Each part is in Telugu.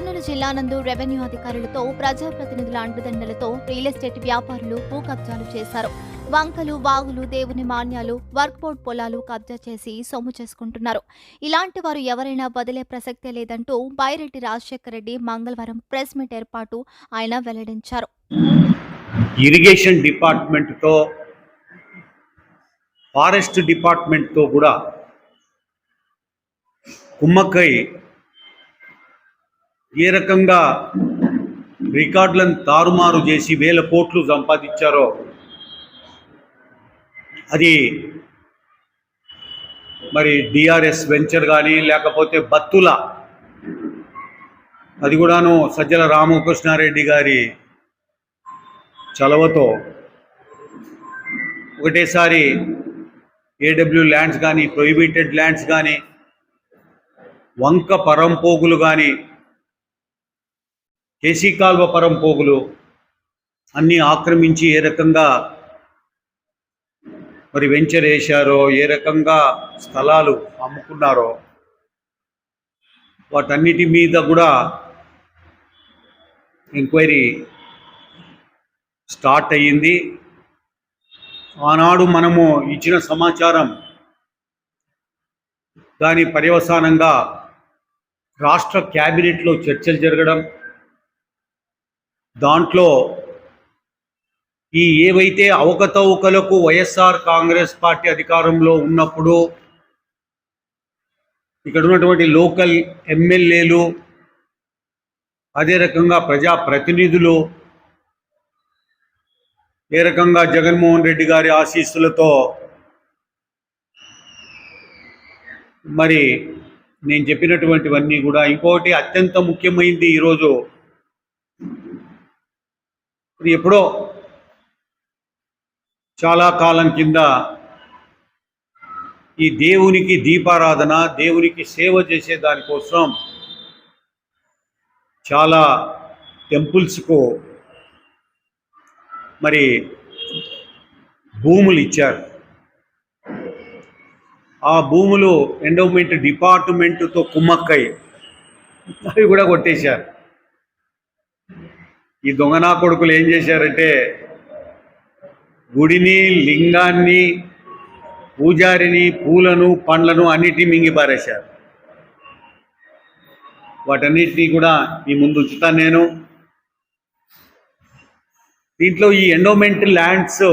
కర్నూలు జిల్లానందు రెవెన్యూ అధికారులతో ప్రజాప్రతినిధుల అండదండలతో రియల్ ఎస్టేట్ వ్యాపారులు భూ కబ్జాలు చేశారు. వంకలు వాగులు దేవుని మాన్యాలు వర్క్బోర్డ్ పొలాలు కబ్జా చేసి సొమ్ము చేసుకుంటున్నారు. ఇలాంటి వారు ఎవరైనా వదిలే ప్రసక్తే లేదంటూ బైరెడ్డి రాజశేఖర రెడ్డి మంగళవారం ప్రెస్ మీట్ ఏర్పాటు ఆయన వెల్లడించారు. ఇరిగేషన్ డిపార్ట్మెంట్తో ఫారెస్ట్ డిపార్ట్మెంట్తో కూడా కుమ్మక్కై ఏ రకంగా రికార్డులను తారుమారు చేసి వేల కోట్లు సంపాదించారో అది మరి డిఆర్ఎస్ వెంచర్ కానీ లేకపోతే బత్తుల అది కూడాను సజ్జల రామకృష్ణారెడ్డి గారి చలవతో ఒకటేసారి ఏడబ్ల్యూ ల్యాండ్స్ కానీ ప్రొహిబిటెడ్ ల్యాండ్స్ కానీ వంక పరంపోగులు కానీ కేసీ కాల్వ పరంపోగులు అన్నీ ఆక్రమించి ఏ రకంగా మరి వెంచర్ వేశారో ఏ రకంగా స్థలాలు అమ్ముకున్నారో వాటన్నిటి మీద కూడా ఎంక్వైరీ స్టార్ట్ అయ్యింది. ఆనాడు మనము ఇచ్చిన సమాచారం దాని పర్యవసానంగా రాష్ట్ర క్యాబినెట్లో చర్చలు జరగడం దాంట్లో ఈ ఏవైతే అవకతవకలకు వైఎస్ఆర్ కాంగ్రెస్ పార్టీ అధికారంలో ఉన్నప్పుడు ఇక్కడ ఉన్నటువంటి లోకల్ ఎమ్మెల్యేలు అదే రకంగా ప్రజాప్రతినిధులు ఏ రకంగా జగన్మోహన్ రెడ్డి గారి ఆశీస్సులతో మరి నేను చెప్పినటువంటివన్నీ కూడా. ఇంకోటి అత్యంత ముఖ్యమైనది ఈరోజు ఇప్పుడు ఎప్పుడో చాలా కాలం కింద ఈ దేవునికి దీపారాధన దేవునికి సేవ చేసే దానికోసం చాలా టెంపుల్స్కు మరి భూములు ఇచ్చారు. ఆ భూములు ఎండోమెంట్ డిపార్ట్మెంట్తో కుమ్మక్కై అవి కూడా కొట్టేశారు. ఈ దొంగనా కొడుకులు ఏం చేశారంటే గుడిని లింగాన్ని పూజారిని పూలను పండ్లను అన్నిటినీ మింగి పారేశారు. వాటన్నిటినీ కూడా మీ ముందు ఉంచుతాను నేను. దీంట్లో ఈ ఎండోమెంట్ ల్యాండ్స్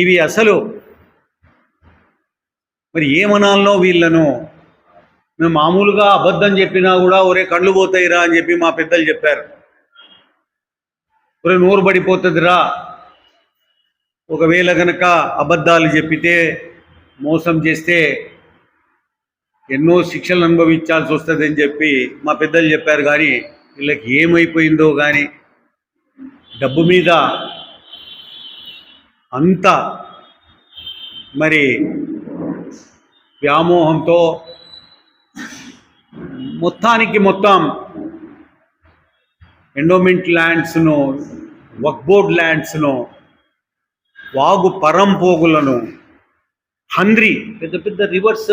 ఇవి అసలు మరి ఏమనాలనో వీళ్ళను మేము మామూలుగా అబద్ధం చెప్పినా కూడా ఒరే కళ్ళు పోతాయిరా అని చెప్పి మా పెద్దలు చెప్పారు. ఒరే నోరు పడిపోతుందిరా. ఒకవేళ కనుక అబద్ధాలు చెప్పితే మోసం చేస్తే ఎన్నో శిక్షలు అనుభవించాల్సి వస్తుందని చెప్పి మా పెద్దలు చెప్పారు. కానీ వీళ్ళకి ఏమైపోయిందో కానీ డబ్బు మీద అంత మరి వ్యామోహంతో మొత్తానికి మొత్తం ఎండోమెంట్ ల్యాండ్స్ను వక్బోర్డ్ ల్యాండ్స్ను వాగు పరంపోగులను హంద్రి పెద్ద పెద్ద రివర్స్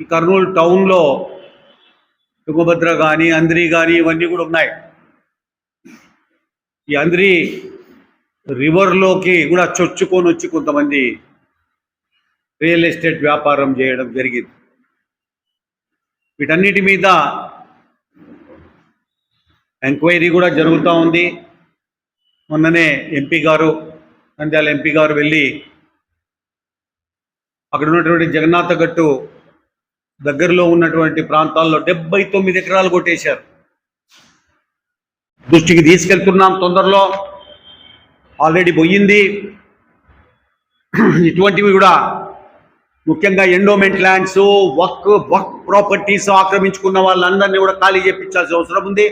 ఈ కర్నూలు టౌన్లో తుంగభద్ర కానీ అంద్రి కానీ ఇవన్నీ కూడా ఉన్నాయి. ఈ అంద్రి రివర్లోకి కూడా చొచ్చుకొని వచ్చి కొంతమంది రియల్ ఎస్టేట్ వ్యాపారం చేయడం జరిగింది. వీటన్నిటి మీద ఎంక్వైరీ కూడా జరుగుతూ ఉంది. మొన్ననే ఎంపీ గారు నంద్యాల ఎంపీ గారు వెళ్ళి అక్కడ ఉన్నటువంటి జగన్నాథ గట్టు దగ్గరలో ఉన్నటువంటి ప్రాంతాల్లో డెబ్బై తొమ్మిది ఎకరాలు కొట్టేశారు. దృష్టికి తీసుకెళ్తున్నాం తొందరలో. ఆల్రెడీ పోయింది. ఇటువంటివి కూడా ముఖ్యంగా endowment lands work work properties ఆక్రమించుకున్న వాళ్ళందరినీ కూడా ఖాళీ చేయించాల్సిన అవసరం ఉంది.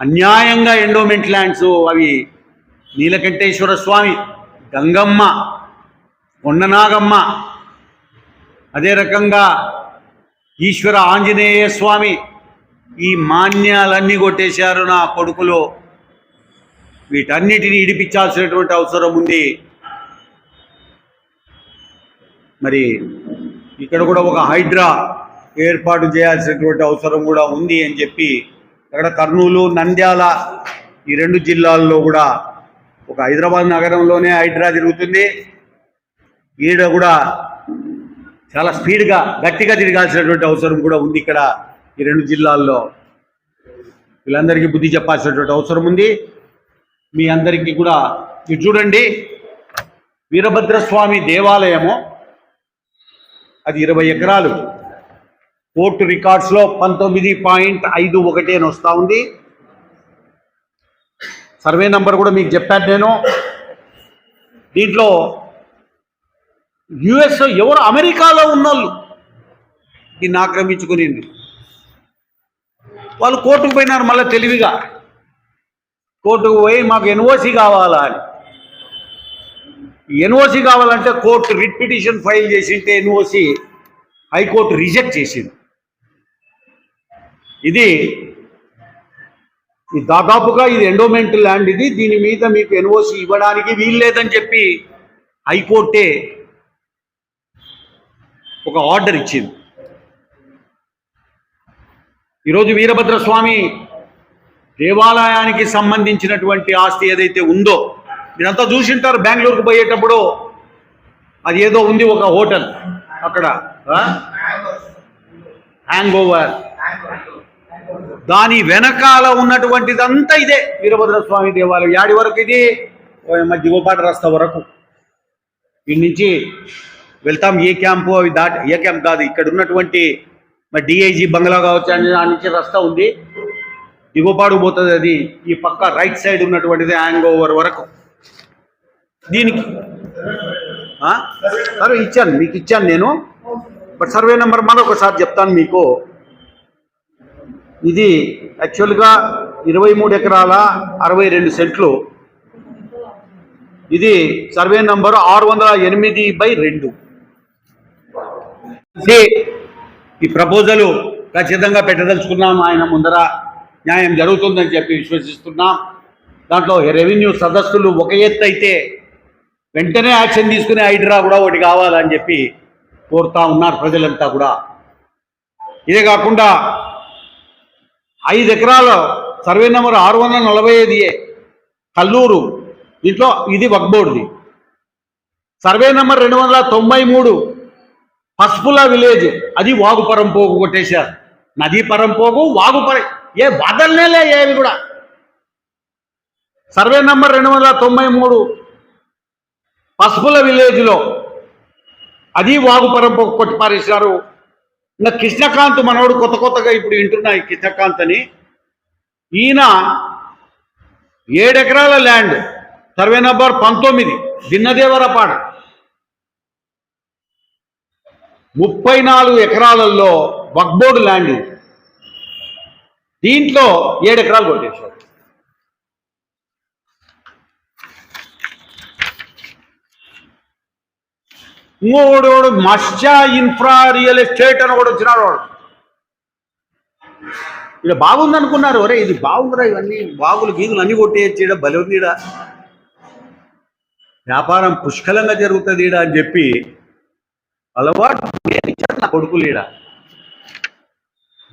అన్యాయంగా ఎండోమెంట్ ల్యాండ్స్ అవి నీలకంఠేశ్వర స్వామి గంగమ్మ కొండనాగమ్మ అదే రకంగా ఈశ్వర ఆంజనేయ స్వామి ఈ మాన్యాలన్నీ కొట్టేశారు నా కొడుకులు. వీటన్నిటిని ఇడిపించాల్సినటువంటి అవసరం ఉంది. మరి ఇక్కడ కూడా ఒక హైడ్రా ఏర్పాటు చేయాల్సినటువంటి అవసరం కూడా ఉంది అని చెప్పి అక్కడ కర్నూలు నంద్యాల ఈ రెండు జిల్లాల్లో కూడా ఒక హైదరాబాద్ నగరంలోనే హైడ్రా తిరుగుతుంది. ఈడ కూడా చాలా స్పీడ్గా గట్టిగా తిరగాల్సినటువంటి అవసరం కూడా ఉంది ఇక్కడ ఈ రెండు జిల్లాల్లో. వీళ్ళందరికీ బుద్ధి చెప్పాల్సినటువంటి అవసరం ఉంది. మీ అందరికీ కూడా ఇది చూడండి. వీరభద్రస్వామి దేవాలయము. అది ఇరవై ఎకరాలు. కోర్టు రికార్డ్స్లో పంతొమ్మిది పాయింట్ ఐదు ఒకటి అని వస్తూ ఉంది. సర్వే నంబర్ కూడా మీకు చెప్పాను నేను. దీంట్లో యుఎస్ ఎవరు? అమెరికాలో ఉన్నోళ్ళు. దీన్ని ఆక్రమించుకుని వాళ్ళు కోర్టుకు పోయినారు మళ్ళీ తెలివిగా. కోర్టుకు పోయి మాకు ఎన్ఓసి కావాలా అని. ఎన్ఓసి కావాలంటే కోర్టు రిట్ పిటిషన్ ఫైల్ చేసింటే ఎన్ఓసి హైకోర్టు రిజెక్ట్ చేసింది. ఇది దాదాపుగా ఇది ఎండోమెంట్ ల్యాండ్ ఇది. దీని మీద మీకు ఎన్ఓసి ఇవ్వడానికి వీల్లేదని చెప్పి హైకోర్టే ఒక ఆర్డర్ ఇచ్చింది. ఈరోజు వీరభద్రస్వామి దేవాలయానికి సంబంధించినటువంటి ఆస్తి ఏదైతే ఉందో మీరంతా చూసింటారు బెంగళూరుకు పోయేటప్పుడు అది ఏదో ఉంది ఒక హోటల్ అక్కడ హ్యాంగ్ ఓవర్ దాని వెనకాల ఉన్నటువంటిదంతా ఇదే వీరభద్ర స్వామి దేవాలయం. యాడి వరకు ఇది? మధ్య గోపాట రస్తా వరకు. ఇక్కడి నుంచి వెళ్తాం. ఏ క్యాంపు అవి దాటి ఏ క్యాంప్ కాదు. ఇక్కడ ఉన్నటువంటి మరి డిఐజీ బంగ్లా కావచ్చు అని దాని నుంచి రస్తా ఉంది. దిగుపాడు పోతుంది అది. ఈ పక్క రైట్ సైడ్ ఉన్నటువంటిది హ్యాంగ్ ఓవర్ వరకు. దీనికి? సరే ఇచ్చాను మీకు ఇచ్చాను నేను. బట్ సర్వే నెంబర్ మరొకసారి చెప్తాను మీకు. ఇది యాక్చువల్గా ఇరవై మూడు ఎకరాల అరవై రెండు సెంట్లు. ఇది సర్వే నంబర్ ఆరు వందల ఎనిమిది బై రెండు. ఈ ప్రపోజలు ఖచ్చితంగా పెట్టదలుచుకున్నాం ఆయన ముందర న్యాయం జరుగుతుందని చెప్పి విశ్వసిస్తున్నాం. దాంట్లో రెవెన్యూ సదస్సులు ఒక ఎత్తు అయితే వెంటనే యాక్షన్ తీసుకుని హైడ్రా కూడా ఒకటి కావాలని చెప్పి కోరుతా ఉన్నారు ప్రజలంతా కూడా. ఇదే కాకుండా ఐదు ఎకరాల సర్వే నెంబర్ ఆరు వందల నలభై ఐదు ఏ కల్లూరు. దీంట్లో ఇది వక్బోర్డ్ది సర్వే నెంబర్ రెండు వందల తొంభై మూడు పసుపుల విలేజ్. అది వాగుపరం పోగు కొట్టేశారు. నదీ పరంపోగు వాగుపర ఏ వదలనేలే ఏవి కూడా. సర్వే నంబర్ రెండు వందల తొంభై మూడు పసుపుల విలేజ్లో అది వాగుపరం పోగు కొట్టి పారేశారు ఇంకా కృష్ణకాంత్ మనోడు కొత్త కొత్తగా ఇప్పుడు వింటున్నాయి కృష్ణకాంత్ అని. ఈయన ఏడెకరాల ల్యాండ్ సర్వే నంబర్ పంతొమ్మిది దిన్నదేవరపాడ ముప్పై నాలుగు ఎకరాలలో వక్బోర్డ్ ల్యాండ్. దీంట్లో ఏడు ఎకరాలు కొట్టేశారు. ఇంకోడు మస్జా ఇన్ఫ్రా రియల్ ఎస్టేట్ అని కూడా వచ్చినాడు వాడు. ఇక్కడ బాగుంది అనుకున్నారు ఒరే ఇది బాగుందిరా ఇవన్నీ బాగులు గీగులు అన్ని కొట్టేయచ్చు ఈడ బలి ఉంది ఈడ. వ్యాపారం పుష్కలంగా జరుగుతుంది ఈడ అని చెప్పి అలవాటు నా కొడుకులు ఈడ.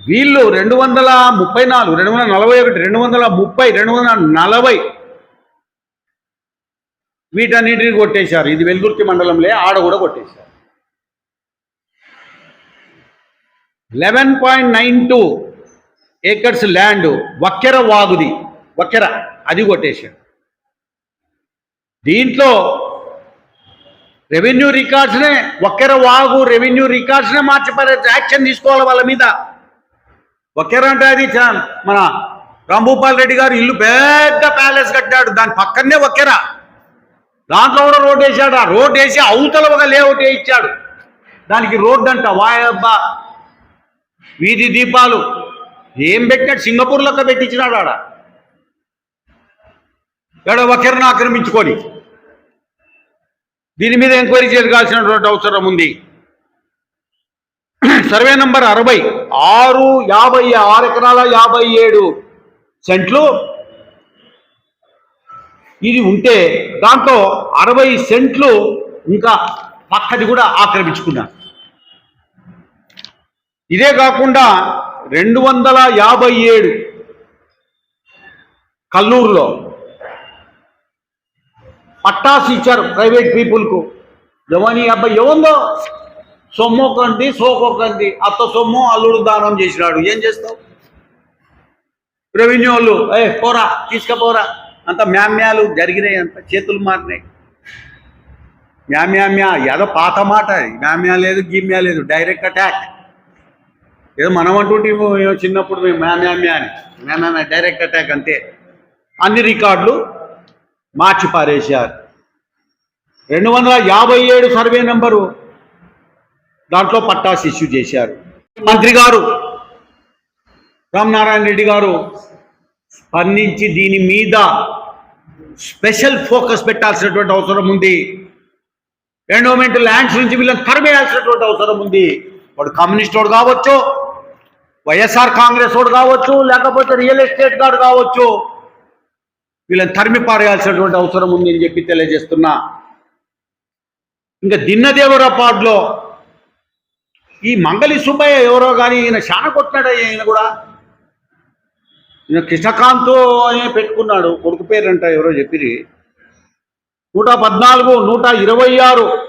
వీళ్ళు రెండు వందల ముప్పై నాలుగు రెండు వందల నలభై ఒకటి రెండు వందల ముప్పై రెండు వందల నలభై వీటన్నిటిని కొట్టేశారు. ఇది వెల్దుర్తి మండలంలో ఆడ కూడా కొట్టేశారు. Eleven point nine two acres land వక్కెర వాగుది. వక్కెర అది కొట్టేశారు. దీంట్లో రెవెన్యూ రికార్డ్స్నే ఒక్కెర వాగు రెవెన్యూ రికార్డ్స్నే మార్చిపారే యాక్షన్ తీసుకోవాలి వాళ్ళ మీద. ఒక్కెర అంటే అది మన రాంభూపాల్ రెడ్డి గారు ఇల్లు పెద్ద ప్యాలెస్ కట్టాడు. దాని పక్కనే ఒక్కెర దాంట్లో కూడా రోడ్ వేసాడు. ఆ రోడ్ వేసి అవతల ఒక లేఅవుట్ ఇచ్చాడు దానికి రోడ్ అంట. వాయబ్బా వీధి దీపాలు. ఏం పెట్టాడు? సింగపూర్ లెక్క పెట్టించినాడు ఆడ. ఎడ ఒకరిని ఆక్రమించుకొని. దీని మీద ఎంక్వైరీ జరగాల్సినటువంటి అవసరం ఉంది. సర్వే నంబర్ అరవై. ఆరు యాభై ఆరు ఎకరాల యాభై ఏడు సెంట్లు ఇది ఉంటే దాంతో అరవై సెంట్లు ఇంకా పక్కది కూడా ఆక్రమించుకున్నారు ఇదే కాకుండా రెండు వందల యాభై ఏడు కల్లూరులో పట్టాసు ఇచ్చారు ప్రైవేట్ పీపుల్కు. ఎవని అబ్బాయి ఎవందో? సొమ్ము ఒకంది సోకొకంది అత్త సొమ్ము అల్లుడు దానం చేసినాడు. ఏం చేస్తావు? రెవెన్యూ వాళ్ళు ఏ పోరా తీసుకపోరా. అంత మ్యామ్యాలు జరిగినాయి అంత చేతులు మారినాయి. మ్యామ్యామ్యా ఏదో పాత మాట మ్యామ్యా లేదు గిమ్యా లేదు డైరెక్ట్ అటాక్. ఏదో మనం అంటుంటే చిన్నప్పుడు మేము మ్యామ్యామ్యా అని. మ్యామ్యామ్యా డైరెక్ట్ అటాక్ అంతే. అన్ని రికార్డులు మార్చి పారేశారు రెండు వందల యాభై ఏడు సర్వే నెంబరు దాంట్లో పట్టాస్ ఇష్యూ చేశారు. మంత్రి గారు రామనారాయణ రెడ్డి గారు స్పందించి దీని మీద స్పెషల్ ఫోకస్ పెట్టాల్సినటువంటి అవసరం ఉంది. ఎండోమెంట్ ల్యాండ్స్ నుంచి వీళ్ళని తరిమేయాల్సినటువంటి అవసరం ఉంది. వాడు కమ్యూనిస్ట్ వాడు కావచ్చు వైఎస్ఆర్ కాంగ్రెస్ వాడు కావచ్చు లేకపోతే రియల్ ఎస్టేట్ గాడు కావచ్చు వీళ్ళని తరిమి పారేయాల్సినటువంటి అవసరం ఉంది అని చెప్పి తెలియజేస్తున్నా. ఇంకా దిన్నదేవరపాడులో ఈ మంగళి సుబ్బయ్య ఎవరో కానీ ఈయన శాన కొట్టినాడు ఈయన కూడా? ఈయన కృష్ణకాంత్ అని పెట్టుకున్నాడు కొడుకు పేరంట ఎవరో చెప్పిరి. నూట పద్నాలుగు నూట ఇరవై ఆరు.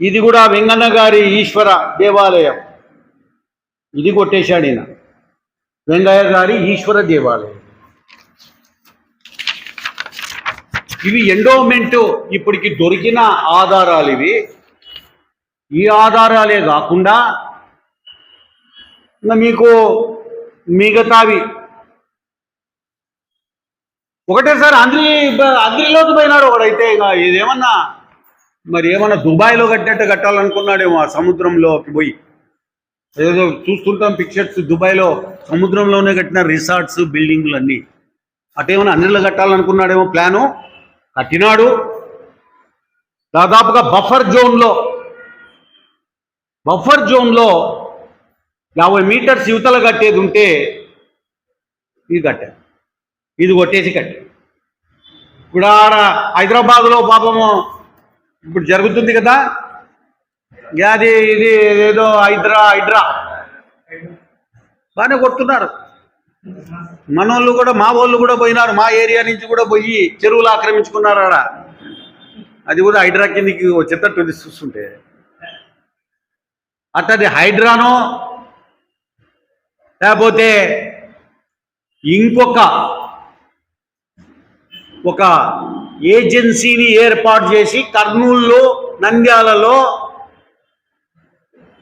ఇది కూడా వెంగన్న గారి ఈశ్వర దేవాలయం. ఇది కొట్టేశాడు ఈయన. వెంగయ్య గారి ఈశ్వర దేవాలయం. ఇవి ఎండోమెంట్ ఇప్పటికి దొరికిన ఆధారాలు ఇవి. ఈ ఆధారాలే కాకుండా మీకు మిగతావి. ఒకటేసారి అంద్రి అంద్రిలోకి పోయినాడు ఒకడైతే ఇక ఇదేమన్నా మరి ఏమన్నా దుబాయ్లో కట్టినట్టు కట్టాలనుకున్నాడేమో ఆ సముద్రంలోకి పోయి. ఏదో చూస్తుంటాం పిక్చర్స్ దుబాయ్లో సముద్రంలోనే కట్టిన రిసార్ట్స్ బిల్డింగ్లు అన్నీ అటేమన్నా అన్నిలో కట్టాలనుకున్నాడేమో ప్లాను కట్టినాడు. దాదాపుగా బఫర్ జోన్లో బఫర్ జోన్లో యాభై మీటర్స్ యువతలు కట్టేది ఉంటే ఇది కట్టారు. ఇది కొట్టేసి కట్టారు. ఇప్పుడు ఆడ హైదరాబాద్లో పాపము ఇప్పుడు జరుగుతుంది కదా? అది ఇది ఏదో హైడ్రా హైడ్రా. బాగానే కొడుతున్నారు. మనోళ్ళు కూడా మా వాళ్ళు కూడా పోయినారు. మా ఏరియా నుంచి కూడా పోయి చెరువులు ఆక్రమించుకున్నారు ఆడ. అది కూడా హైడ్రా కిందికి వచ్చేటట్టు ఉంది చూస్తుంటే. అట్టది హైడ్రానో లేకపోతే ఇంకొక ఒక ఏజెన్సీని ఏర్పాటు చేసి కర్నూలులో నంద్యాలలో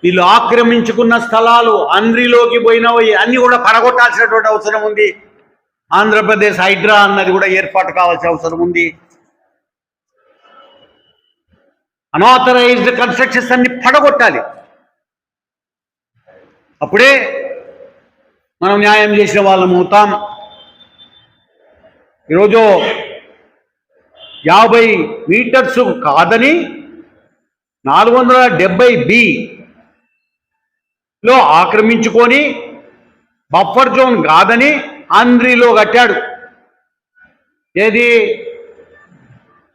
వీళ్ళు ఆక్రమించుకున్న స్థలాలు అంద్రిలోకి పోయినవి అన్నీ కూడా పడగొట్టాల్సినటువంటి అవసరం ఉంది. ఆంధ్రప్రదేశ్ హైడ్రా అన్నది కూడా ఏర్పాటు కావాల్సిన అవసరం ఉంది. అనాథరైజ్డ్ కన్స్ట్రక్షన్స్ అన్ని పడగొట్టాలి. అప్పుడే మనం న్యాయం చేసిన వాళ్ళం అవుతాం. ఈరోజు యాభై మీటర్స్ కాదని నాలుగు వందల డెబ్బై బిలో ఆక్రమించుకొని బఫర్ జోన్ కాదని ఆంధ్రీలో కట్టాడు. ఏది?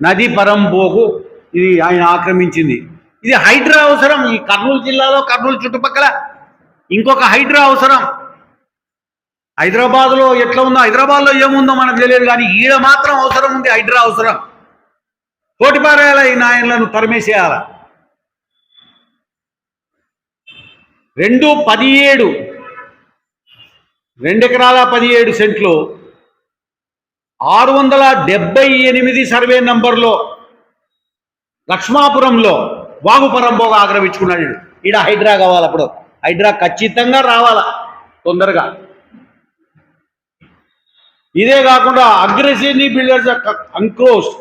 నది పరంపోకు. ఇది ఆయన ఆక్రమించింది. ఇది హైడ్రా అవసరం. ఈ కర్నూలు జిల్లాలో కర్నూలు చుట్టుపక్కల ఇంకొక హైడ్రా అవసరం. హైదరాబాద్లో ఎట్లా ఉందో హైదరాబాద్లో ఏముందో మనకు తెలియదు కానీ ఈడ మాత్రం అవసరం ఉంది హైడ్రా అవసరం. కోటిపారేయాల ఈ నాయనలను తరిమేసేయాల. రెండు పదిహేడు రెండు ఎకరాల పదిహేడు సెంట్లు ఆరు వందల డెబ్బై ఎనిమిది సర్వే నంబర్లో లక్ష్మాపురంలో వాగుపరంబోగా ఆక్రమించుకున్నాడు ఈడు. ఈడ హైడ్రా కావాలి అప్పుడు హైడ్రా ఖచ్చితంగా రావాలా తొందరగా. ఇదే కాకుండా అగ్రెసివ్ని బిల్డర్స్ అంక్రోస్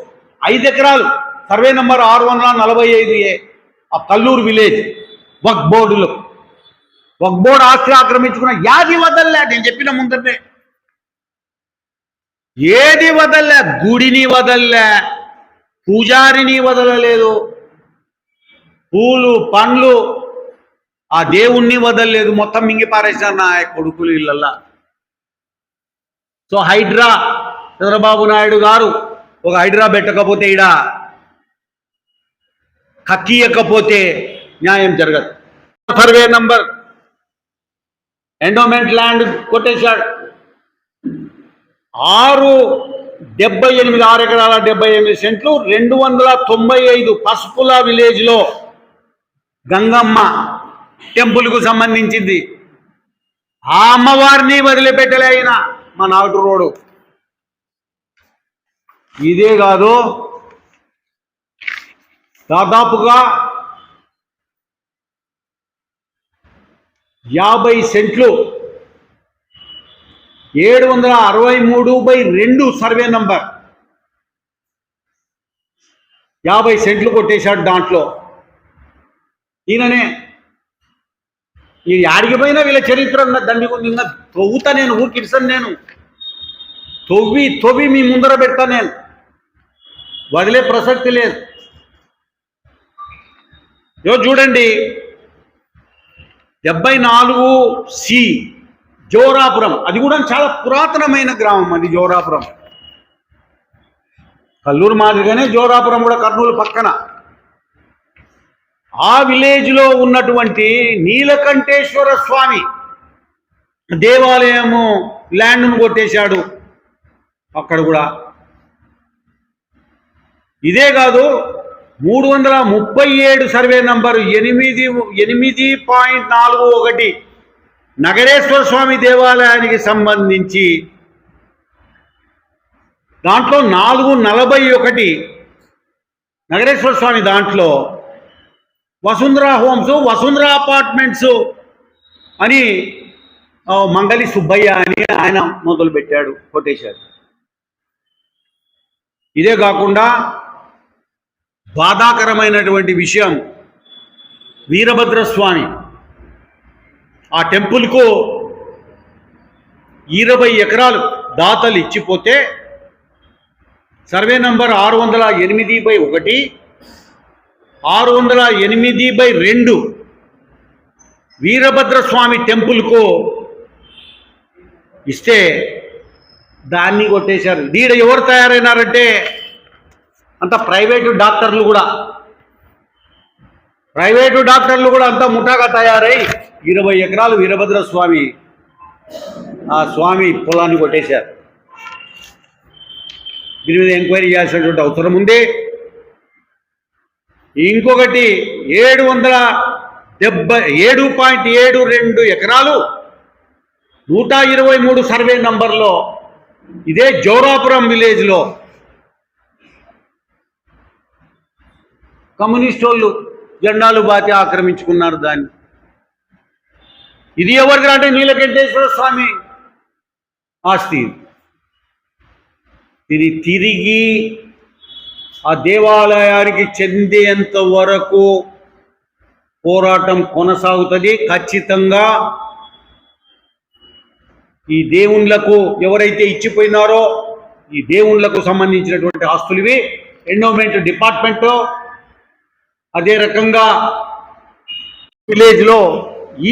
ఐదు ఎకరాలు. సర్వే నెంబర్ ఆరు వందల నలభై ఐదు ఏ ఆ కల్లూరు విలేజ్ వక్ బోర్డులో వక్ బోర్డు ఆస్తి ఆక్రమించుకున్న యాది వదల్లే? నేను చెప్పిన ముందరే ఏది వదల్లే? గుడిని వదల్లే? పూజారిని వదలలేదు. పూలు పండ్లు ఆ దేవుణ్ణి వదలలేదు. మొత్తం మింగిపారేశారు నా కొడుకులు ఇళ్ళల్లా. సో హైడ్రా చంద్రబాబు నాయుడు గారు ఒక హైడ్రా పెట్టకపోతే ఈడ కక్కియకపోతే న్యాయం జరగదు. Survey number. ఎండోమెంట్ ల్యాండ్ కొట్టేశాడు. ఆరు డెబ్బై ఎనిమిది ఆరు ఎకరాల డెబ్బై ఎనిమిది సెంట్లు రెండు వందల తొంభై ఐదు పసుపుల విలేజ్లో గంగమ్మ టెంపుల్కు సంబంధించింది. ఆ అమ్మవారిని వదిలిపెట్టలే అయినా మా నాగటూరు రోడ్డు. ఇదే కాదు దాదాపుగా యాభై సెంట్లు ఏడు వందల అరవై మూడు బై రెండు సర్వే నంబర్. యాభై సెంట్లు కొట్టేశాడు దాంట్లో. ఈయననే ఈ యాడికి పోయినా వీళ్ళ చరిత్ర ఉన్న దండి ఉంది ఇంకా తవ్వుతా నేను ఊకిడిసాను నేను. తొవ్వి తొవ్వి మీ ముందర పెడతా నేను. వదిలే ప్రసక్తి లేదు. యో చూడండి. డెబ్బై నాలుగు సి జోరాపురం. అది కూడా చాలా పురాతనమైన గ్రామం అది జోరాపురం. కల్లూరు మాదిరిగానే జోరాపురం కూడా కర్నూలు పక్కన. ఆ విలేజ్లో ఉన్నటువంటి నీలకంఠేశ్వర స్వామి దేవాలయము ల్యాండ్ను కొట్టేశాడు. అక్కడ కూడా. ఇదే కాదు మూడు వందల ముప్పై ఏడు సర్వే నంబరు ఎనిమిది ఎనిమిది పాయింట్ నాలుగు ఒకటి నగరేశ్వర స్వామి దేవాలయానికి సంబంధించి దాంట్లో నాలుగు నలభై ఒకటి నగరేశ్వర స్వామి దాంట్లో వసుంధరా హోమ్స్ వసుంధరా అపార్ట్మెంట్స్ అని ఆ, మంగళి సుబ్బయ్య అని ఆయన మొదలుపెట్టాడు కొట్టేశాడు ఇదే కాకుండా బాధాకరమైనటువంటి విషయం వీరభద్రస్వామి. ఆ టెంపుల్కు ఇరవై ఎకరాలు దాతలు ఇచ్చిపోతే సర్వే నంబర్ ఆరు వందల ఎనిమిది బై ఒకటి ఆరు వందల ఎనిమిది బై రెండు వీరభద్రస్వామి టెంపుల్కు ఇస్తే దాన్ని కొట్టేశారు. దీడ ఎవరు తయారైనారంటే అంత ప్రైవేటు డాక్టర్లు కూడా. ప్రైవేటు డాక్టర్లు కూడా అంతా ముఠాగా తయారై ఇరవై ఎకరాలు వీరభద్ర స్వామి ఆ స్వామి పొలాన్ని కొట్టేశారు. దీని మీద ఎంక్వైరీ చేయాల్సినటువంటి అవసరం ఉంది. ఇంకొకటి ఏడు వందల డెబ్బై ఏడు పాయింట్ ఏడు రెండు ఎకరాలు నూట ఇరవై మూడు సర్వే నంబర్లో ఇదే జోరాపురం విలేజ్లో కమ్యూనిస్ట్ వాళ్ళు జెండాలు బాతి ఆక్రమించుకున్నారు దాన్ని. ఇది ఎవరికి అంటే నీలకంఠేశ్వర స్వామి ఆస్తి. ఇది తిరిగి ఆ దేవాలయానికి చెందేంత వరకు పోరాటం కొనసాగుతుంది. ఖచ్చితంగా ఈ దేవుళ్ళకు ఎవరైతే ఇచ్చిపోయినారో ఈ దేవుళ్ళకు సంబంధించినటువంటి ఆస్తులు ఇవి ఎండోమెంట్ డిపార్ట్మెంట్ అదే రకంగా విలేజ్లో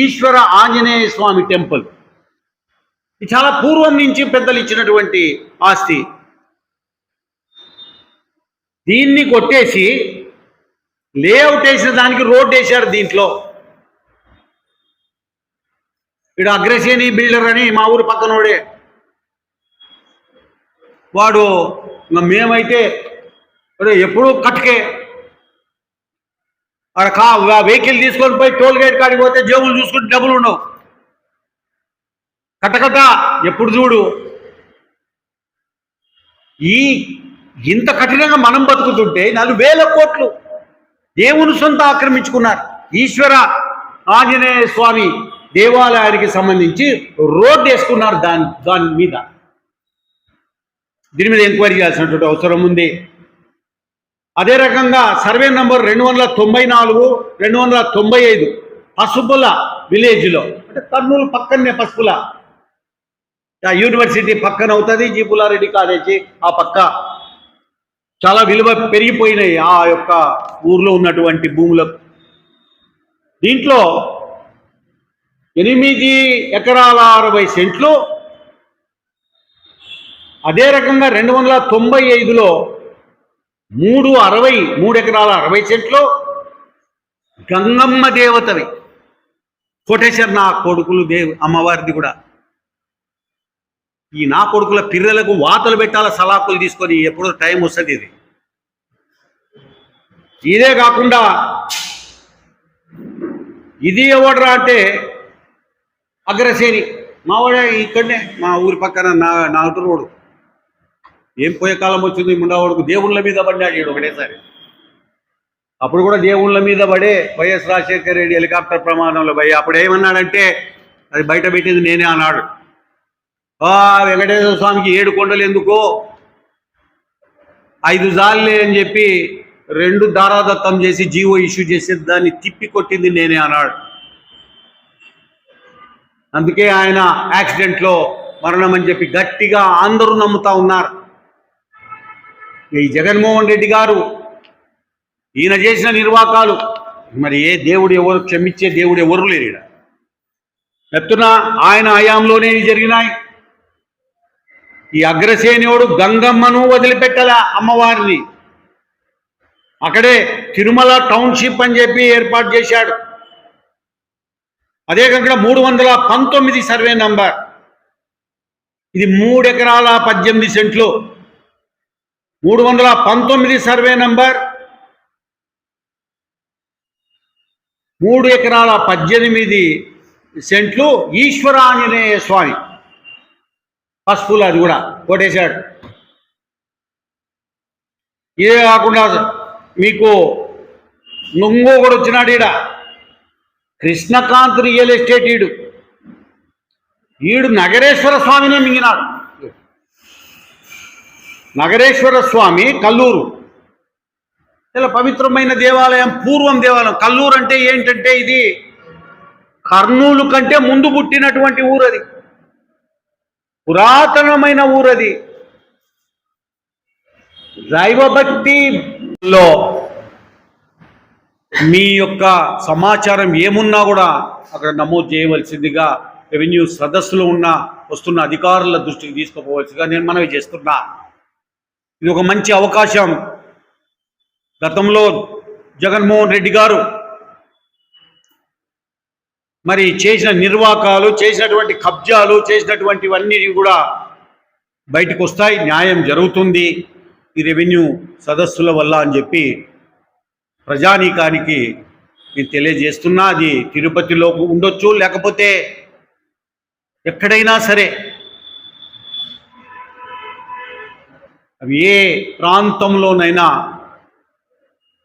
ఈశ్వర ఆంజనేయ స్వామి టెంపుల్. ఇది చాలా పూర్వం నుంచి పెద్దలు ఇచ్చినటువంటి ఆస్తి. దీన్ని కొట్టేసి లేఅవుట్ వేసిన దానికి రోడ్ వేశారు దీంట్లో. వీడు అగ్రసేని బిల్డర్ అని మా ఊరు పక్కనోడే. వాడు మేమైతే అరే ఎప్పుడు కట్కే అక్కడ కా వెహికల్ తీసుకొని పోయి టోల్ గేట్ కాడికి పోతే జేబులు చూసుకుంటే డబ్బులు ఉండవు. కట్టకట్ట ఎప్పుడు చూడు. ఈ ఇంత కఠినంగా మనం బతుకుతుంటే నాలుగు వేల కోట్లు దేవుని సొంత ఆక్రమించుకున్నారు. ఈశ్వర ఆంజనేయ స్వామి దేవాలయానికి సంబంధించి రోడ్డు వేసుకున్నారు దాని దాని మీద. దీని మీద ఎంక్వైరీ చేయాల్సినటువంటి అవసరం ఉంది. అదే రకంగా సర్వే నంబర్ రెండు వందల తొంభై నాలుగు రెండు వందల తొంభై ఐదు పసుపుల విలేజ్లో అంటే కర్నూలు పక్కనే పసుపుల. ఆ యూనివర్సిటీ పక్కన అవుతుంది జీపులారెడ్డి కాలేజీ ఆ పక్క. చాలా విలువ పెరిగిపోయినాయి ఆ యొక్క ఊర్లో ఉన్నటువంటి భూములకు. దీంట్లో ఎనిమిది ఎకరాల అరవై సెంట్లు అదే రకంగా రెండు వందల తొంభై ఐదులో మూడు అరవై మూడు ఎకరాల అరవై సెంట్లు గంగమ్మ దేవతవి. కోటేశ్వర్ నా కొడుకులు దేవ్ అమ్మవారిది కూడా. ఈ నా కొడుకుల పిర్రెలకు వాతలు పెట్టాల సలాకులు తీసుకొని ఎప్పుడో టైం వస్తుంది ఇది? ఇదే కాకుండా ఇది ఎవడరా అంటే అగ్రసేని. మావాడే ఇక్కడనే మా ఊరి పక్కన నా నాటు రోడ్డు. ఏం పోయే కాలం వచ్చింది ముండవాడుకు దేవుళ్ళ మీద పడ్డాడు ఈడు ఒకటేసారి. అప్పుడు కూడా దేవుళ్ళ మీద పడే వైఎస్ రాజశేఖర రెడ్డి హెలికాప్టర్ ప్రమాదంలో పోయి అప్పుడు ఏమన్నాడంటే అది బయట పెట్టింది నేనే అన్నాడు. ఆ వెంకటేశ్వర స్వామికి ఏడు కొండలు ఎందుకో? ఐదు జాలే అని చెప్పి రెండు దారాదత్తం చేసి జీవో ఇష్యూ చేసి దాన్ని తిప్పి కొట్టింది నేనే అన్నాడు. అందుకే ఆయన యాక్సిడెంట్లో మరణం అని చెప్పి గట్టిగా అందరూ నమ్ముతా ఉన్నారు. ఈ జగన్మోహన్ రెడ్డి గారు ఈయన చేసిన నిర్వాకాలు మరి ఏ దేవుడు ఎవరు క్షమించే దేవుడు ఎవరు లేరు ఈడ. చెప్తున్నా ఆయన హయాంలోనే జరిగినాయి. ఈ అగ్రసేనియోడు గంగమ్మను వదిలిపెట్టలే అమ్మవారిని. అక్కడే తిరుమల టౌన్షిప్ అని చెప్పి ఏర్పాటు చేశాడు. అదే కాకుండా మూడు వందల పంతొమ్మిది సర్వే నంబర్. ఇది మూడు ఎకరాల పద్దెనిమిది సెంట్లు. మూడు వందల పంతొమ్మిది సర్వే నంబర్. మూడు ఎకరాల పద్దెనిమిది సెంట్లు ఈశ్వరాంజనేయ స్వామి. పసుపులు అది కూడా కొట్టేశాడు. ఇదే కాకుండా మీకు నుంగో కూడా వచ్చినాడు ఈడ. కృష్ణకాంత్ రియల్ ఎస్టేట్ ఈడు. ఈడు నగరేశ్వర స్వామినే మింగినాడు. నగరేశ్వర స్వామి కల్లూరు. ఇలా పవిత్రమైన దేవాలయం పూర్వం దేవాలయం. కల్లూరు అంటే ఏంటంటే ఇది కర్నూలు కంటే ముందు పుట్టినటువంటి ఊరది పురాతనమైన ఊరది. దైవభక్తిలో మీ యొక్క సమాచారం ఏమున్నా కూడా అక్కడ నమోదు చేయవలసిందిగా రెవెన్యూ సదస్సులో ఉన్న వస్తున్న అధికారుల దృష్టికి తీసుకుపోవలసిగా నేను మనవి చేస్తున్నా. ఇది ఒక మంచి అవకాశం. గతంలో జగన్మోహన్ రెడ్డి గారు మరి చేసిన నిర్వాకాలు చేసినటువంటి కబ్జాలు చేసినటువంటివన్నీ కూడా బయటకు వస్తాయి న్యాయం జరుగుతుంది. ఈ రెవెన్యూ సదస్సుల వల్ల అని చెప్పి ప్రజానీకానికి నేను తెలియజేస్తున్నా. అది తిరుపతిలో ఉండొచ్చు లేకపోతే ఎక్కడైనా సరే అవి ఏ ప్రాంతంలోనైనా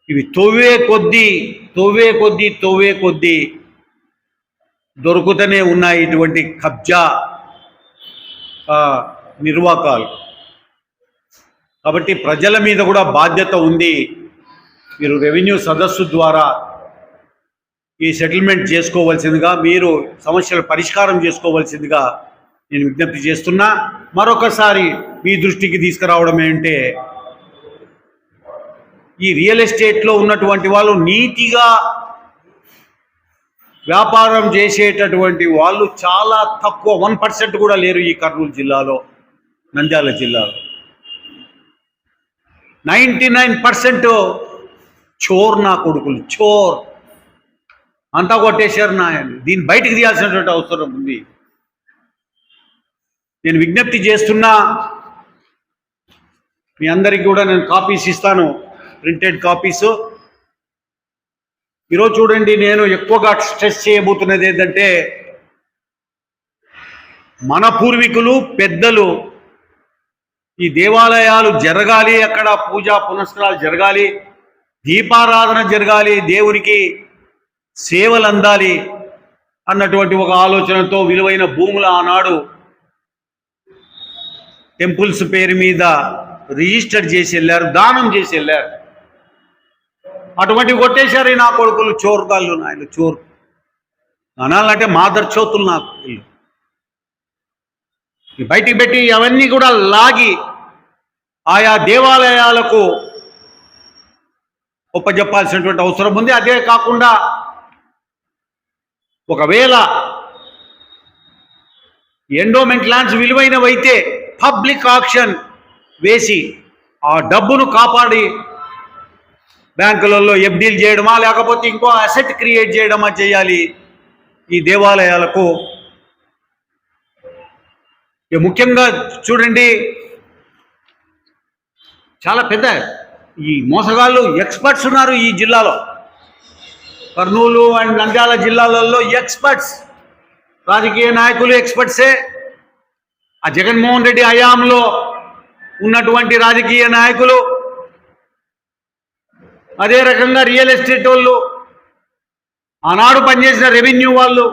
ఇవి తొవ్వే కొద్దీ తొవ్వే కొద్దీ తొవ్వే కొద్దీ దొరుకుతూనే ఉన్నాయి ఇటువంటి కబ్జా నిర్వాకాలు. కాబట్టి ప్రజల మీద కూడా బాధ్యత ఉంది మీరు రెవెన్యూ సదస్సు ద్వారా ఈ సెటిల్మెంట్ చేసుకోవాల్సిందిగా మీరు సమస్యల పరిష్కారం చేసుకోవాల్సిందిగా నేను విజ్ఞప్తి చేస్తున్నా. మరొకసారి మీ దృష్టికి తీసుకురావడం ఏంటంటే ఈ రియల్ ఎస్టేట్లో ఉన్నటువంటి వాళ్ళు నీతిగా వ్యాపారం చేసేటటువంటి వాళ్ళు చాలా తక్కువ వన్ పర్సెంట్ కూడా లేరు ఈ కర్నూలు జిల్లాలో నంద్యాల జిల్లాలో. నైంటీ నైన్ పర్సెంట్ చోర్ నా కొడుకులు చోర్. అంతా కొట్టేశారు నా దీన్ని బయటికి తీయాల్సినటువంటి అవసరం ఉంది. నేను విజ్ఞప్తి చేస్తున్నా మీ అందరికీ కూడా నేను కాపీస్ ఇస్తాను ప్రింటెడ్ కాపీస్. ఈరోజు చూడండి నేను ఎక్కువగా స్ట్రెస్ చేయబోతున్నది ఏంటంటే మన పూర్వీకులు పెద్దలు ఈ దేవాలయాలు జరగాలి అక్కడ పూజా పునస్కారాలు జరగాలి దీపారాధన జరగాలి దేవునికి సేవలు అందాలి అన్నటువంటి ఒక ఆలోచనతో విలువైన భూములు ఆనాడు టెంపుల్స్ పేరు మీద రిజిస్టర్ చేసి వెళ్ళారు దానం చేసి వెళ్ళారు. అటువంటివి కొట్టేశారు నా కొడుకులు. చోర్గాళ్ళు నాయన చోరు. అనాలంటే మాదర్ చోతులు నాకు వీళ్ళు. బయటికి పెట్టి అవన్నీ కూడా లాగి ఆయా దేవాలయాలకు ఒప్పజెప్పాల్సినటువంటి అవసరం ఉంది. అదే కాకుండా ఒకవేళ ఎండోమెంట్ ల్యాండ్స్ విలువైనవైతే పబ్లిక్ ఆప్షన్ వేసి ఆ డబ్బును కాపాడి బ్యాంకులలో ఎఫ్డీలు చేయడమా లేకపోతే ఇంకో అసెట్ క్రియేట్ చేయడమా చేయాలి? ఈ దేవాలయాలకు ముఖ్యంగా చూడండి చాలా పెద్ద ఈ మోసగాళ్ళు ఎక్స్పర్ట్స్ ఉన్నారు ఈ జిల్లాలో. కర్నూలు అండ్ నంద్యాల జిల్లాలలో ఎక్స్పర్ట్స్ రాజకీయ నాయకులు ఎక్స్పర్ట్సే ఆ జగన్మోహన్ రెడ్డి హయాంలో ఉన్నటువంటి రాజకీయ నాయకులు అదే రకంగా రియల్ ఎస్టేట్ వాళ్ళు ఆనాడు పనిచేసిన రెవెన్యూ వాళ్ళు